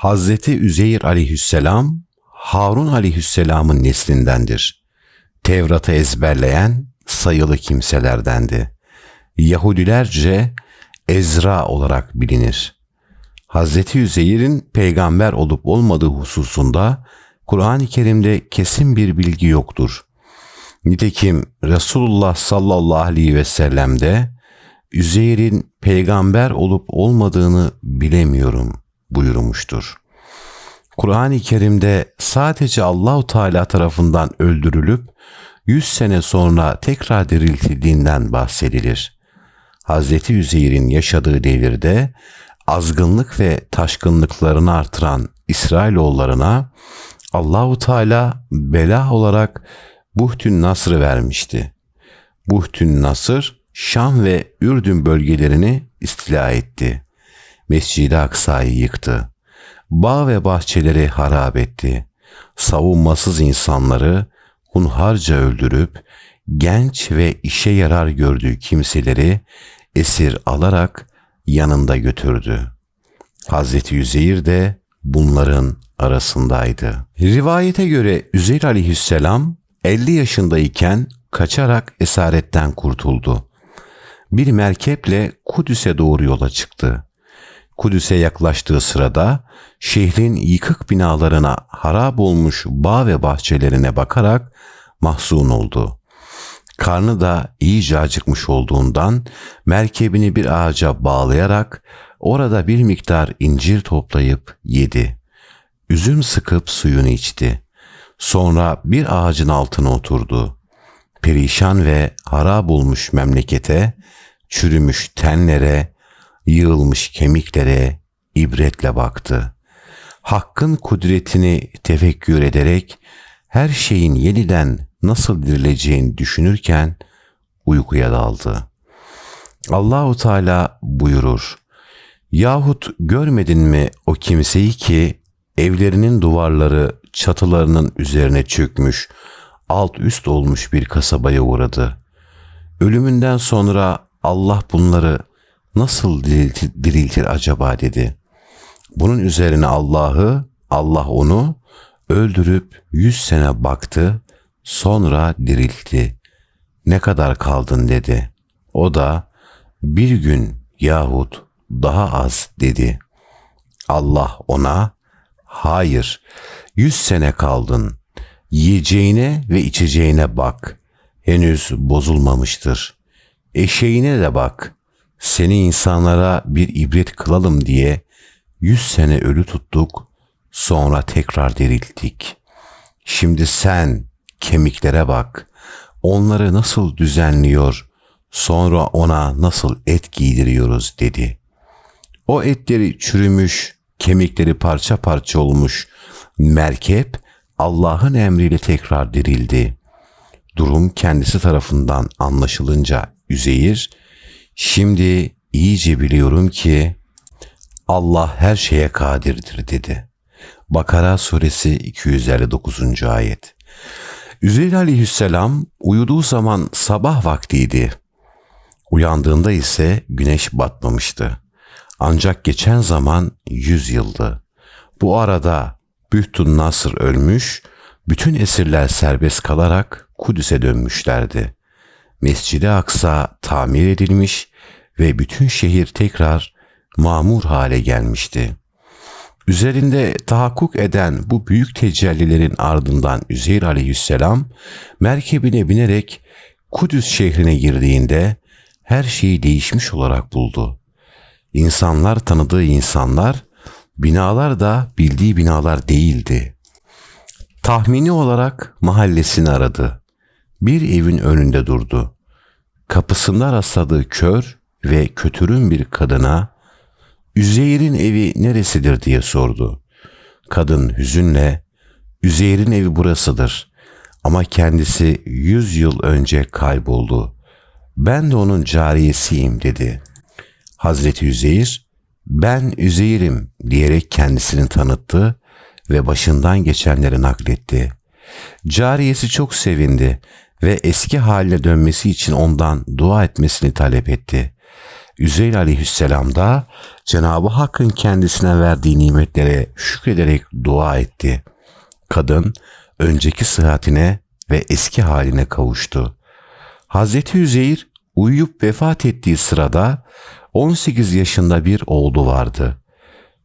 Hazreti Üzeyir aleyhisselam Harun aleyhisselamın neslindendir. Tevrat'ı ezberleyen sayılı kimselerdendi. Yahudilerce Ezra olarak bilinir. Hazreti Üzeyir'in peygamber olup olmadığı hususunda Kur'an-ı Kerim'de kesin bir bilgi yoktur. Nitekim Resulullah sallallahu aleyhi ve sellem de Üzeyr'in peygamber olup olmadığını bilemiyorum buyurmuştur. Kur'an-ı Kerim'de sadece Allahu Teala tarafından öldürülüp 100 sene sonra tekrar diriltildiğinden bahsedilir. Hazreti Üzeyr'in yaşadığı devirde azgınlık ve taşkınlıklarını artıran İsrailoğullarına Allahu Teala bela olarak Buhtün Nasr'ı vermişti. Buhtün Nasır Şam ve Ürdün bölgelerini istila etti. Mescid-i Aksa'yı yıktı. Bağ ve bahçeleri harap etti. Savunmasız insanları hunharca öldürüp genç ve işe yarar gördüğü kimseleri esir alarak yanında götürdü. Hazreti Üzeyir de bunların arasındaydı. Rivayete göre Üzeyir aleyhisselam 50 yaşındayken kaçarak esaretten kurtuldu. Bir merkeple Kudüs'e doğru yola çıktı. Kudüs'e yaklaştığı sırada şehrin yıkık binalarına harap olmuş bağ ve bahçelerine bakarak mahzun oldu. Karnı da iyice acıkmış olduğundan merkebini bir ağaca bağlayarak orada bir miktar incir toplayıp yedi. Üzüm sıkıp suyunu içti. Sonra bir ağacın altına oturdu. Perişan ve harap olmuş memlekete, çürümüş tenlere, yığılmış kemiklere ibretle baktı. Hakkın kudretini tefekkür ederek her şeyin yeniden nasıl dirileceğini düşünürken uykuya daldı. Allahu Teala buyurur. Yahut görmedin mi o kimseyi ki evlerinin duvarları çatılarının üzerine çökmüş, alt üst olmuş bir kasabaya uğradı. Ölümünden sonra Allah bunları nasıl diriltir, acaba dedi. Bunun üzerine Allah'ı, Allah onu öldürüp yüz sene baktı, sonra diriltti. Ne kadar kaldın dedi. O da bir gün yahut daha az dedi. Allah ona hayır yüz sene kaldın. Yiyeceğine ve içeceğine bak. Henüz bozulmamıştır. Eşeğine de bak. Seni insanlara bir ibret kılalım diye yüz sene ölü tuttuk, sonra tekrar dirilttik. Şimdi sen kemiklere bak. Onları nasıl düzenliyor, sonra ona nasıl et giydiriyoruz dedi. O etleri çürümüş, kemikleri parça parça olmuş merkep Allah'ın emriyle tekrar dirildi. Durum kendisi tarafından anlaşılınca Üzeyir, şimdi iyice biliyorum ki Allah her şeye kadirdir dedi. Bakara suresi 259. ayet. Üzeyir aleyhisselam uyuduğu zaman sabah vaktiydi. Uyandığında ise güneş batmamıştı. Ancak geçen zaman yüz yıldı. Bu arada Bühtun Nasır ölmüş, bütün esirler serbest kalarak Kudüs'e dönmüşlerdi. Mescid-i Aksa tamir edilmiş ve bütün şehir tekrar mamur hale gelmişti. Üzerinde tahakkuk eden bu büyük tecellilerin ardından Üzeyr aleyhisselam merkebine binerek Kudüs şehrine girdiğinde her şeyi değişmiş olarak buldu. İnsanlar tanıdığı insanlar, binalar da bildiği binalar değildi. Tahmini olarak mahallesini aradı. Bir evin önünde durdu. Kapısında rastladığı kör ve kötürüm bir kadına Üzeyr'in evi neresidir diye sordu. Kadın hüzünle Üzeyr'in evi burasıdır ama kendisi yüz yıl önce kayboldu. Ben de onun cariyesiyim dedi. Hazreti Üzeyr ben Üzeyr'im diyerek kendisini tanıttı ve başından geçenleri nakletti. Cariyesi çok sevindi ve eski haline dönmesi için ondan dua etmesini talep etti. Üzeyr aleyhisselam da Cenab-ı Hakk'ın kendisine verdiği nimetlere şükrederek dua etti. Kadın önceki sıhhatine ve eski haline kavuştu. Hazreti Üzeyr uyuyup vefat ettiği sırada 18 yaşında bir oğlu vardı.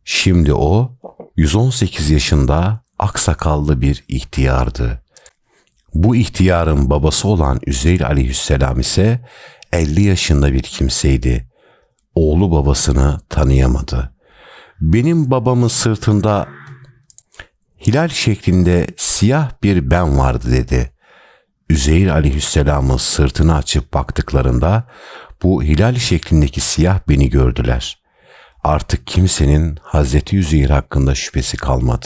Şimdi o 118 yaşında aksakallı bir ihtiyardı. Bu ihtiyarın babası olan Üzeyr aleyhisselam ise 50 yaşında bir kimseydi. Oğlu babasını tanıyamadı. Benim babamın sırtında hilal şeklinde siyah bir ben vardı dedi. Üzeyr aleyhisselamın sırtını açıp baktıklarında bu hilal şeklindeki siyah beni gördüler. Artık kimsenin Hazreti Üzeyr hakkında şüphesi kalmadı.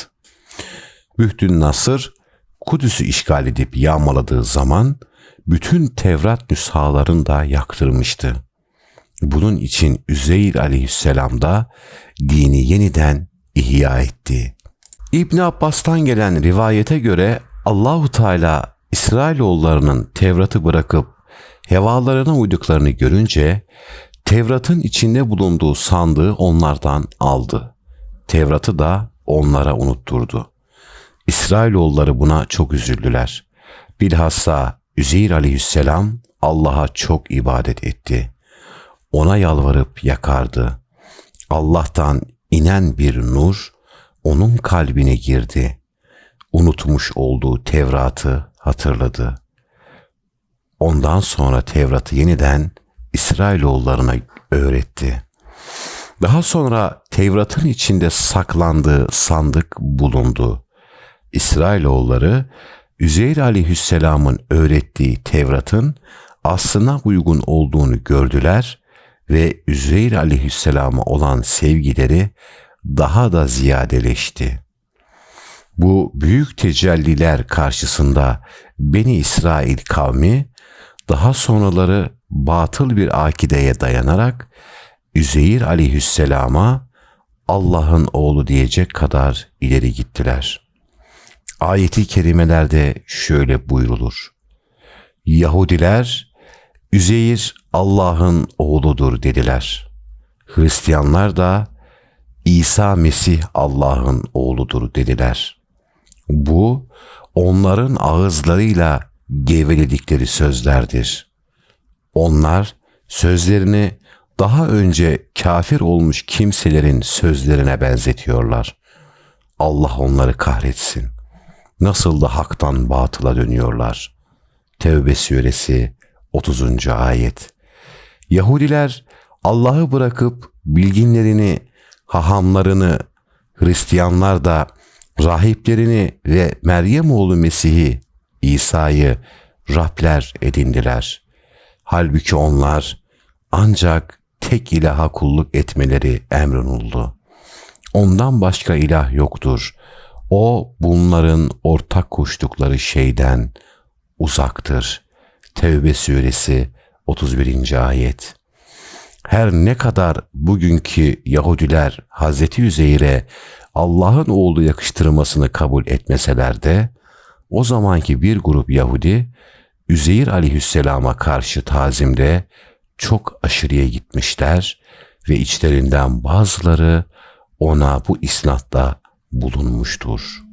Bühtün Nasır Kudüs'ü işgal edip yağmaladığı zaman bütün Tevrat nüshalarını da yaktırmıştı. Bunun için Üzeyr aleyhisselam da dini yeniden ihya etti. İbn Abbas'tan gelen rivayete göre Allahu Teala İsrailoğullarının Tevrat'ı bırakıp hevalarına uyduklarını görünce Tevrat'ın içinde bulunduğu sandığı onlardan aldı. Tevrat'ı da onlara unutturdu. İsrailoğulları buna çok üzüldüler. Bilhassa Üzeyr aleyhisselam Allah'a çok ibadet etti. Ona yalvarıp yakardı. Allah'tan inen bir nur onun kalbine girdi. Unutmuş olduğu Tevrat'ı hatırladı. Ondan sonra Tevrat'ı yeniden İsrailoğullarına öğretti. Daha sonra Tevrat'ın içinde saklandığı sandık bulundu. İsrailoğulları Üzeyr aleyhisselamın öğrettiği Tevrat'ın aslına uygun olduğunu gördüler ve Üzeyr aleyhisselama olan sevgileri daha da ziyadeleşti. Bu büyük tecelliler karşısında Beni İsrail kavmi daha sonraları batıl bir akideye dayanarak Üzeyir aleyhisselama Allah'ın oğlu diyecek kadar ileri gittiler. Ayeti kerimelerde şöyle buyrulur. Yahudiler Üzeyir Allah'ın oğludur dediler. Hristiyanlar da İsa Mesih Allah'ın oğludur dediler. Bu onların ağızlarıyla geveledikleri sözlerdir. Onlar sözlerini daha önce kafir olmuş kimselerin sözlerine benzetiyorlar. Allah onları kahretsin. Nasıl da haktan batıla dönüyorlar. Tevbe suresi 30. ayet. Yahudiler Allah'ı bırakıp bilginlerini, hahamlarını, Hristiyanlar da rahiplerini ve Meryem oğlu Mesih'i, İsa'yı Rabler edindiler. Halbuki onlar ancak tek ilaha kulluk etmeleri emrolundu. Ondan başka ilah yoktur. O bunların ortak koştukları şeyden uzaktır. Tevbe suresi 31. ayet. Her ne kadar bugünkü Yahudiler Hazreti Üzeyr'e Allah'ın oğlu yakıştırmasını kabul etmeseler de o zamanki bir grup Yahudi Üzeyir aleyhisselama karşı tazimde çok aşırıya gitmişler ve içlerinden bazıları ona bu isnatta bulunmuştur.''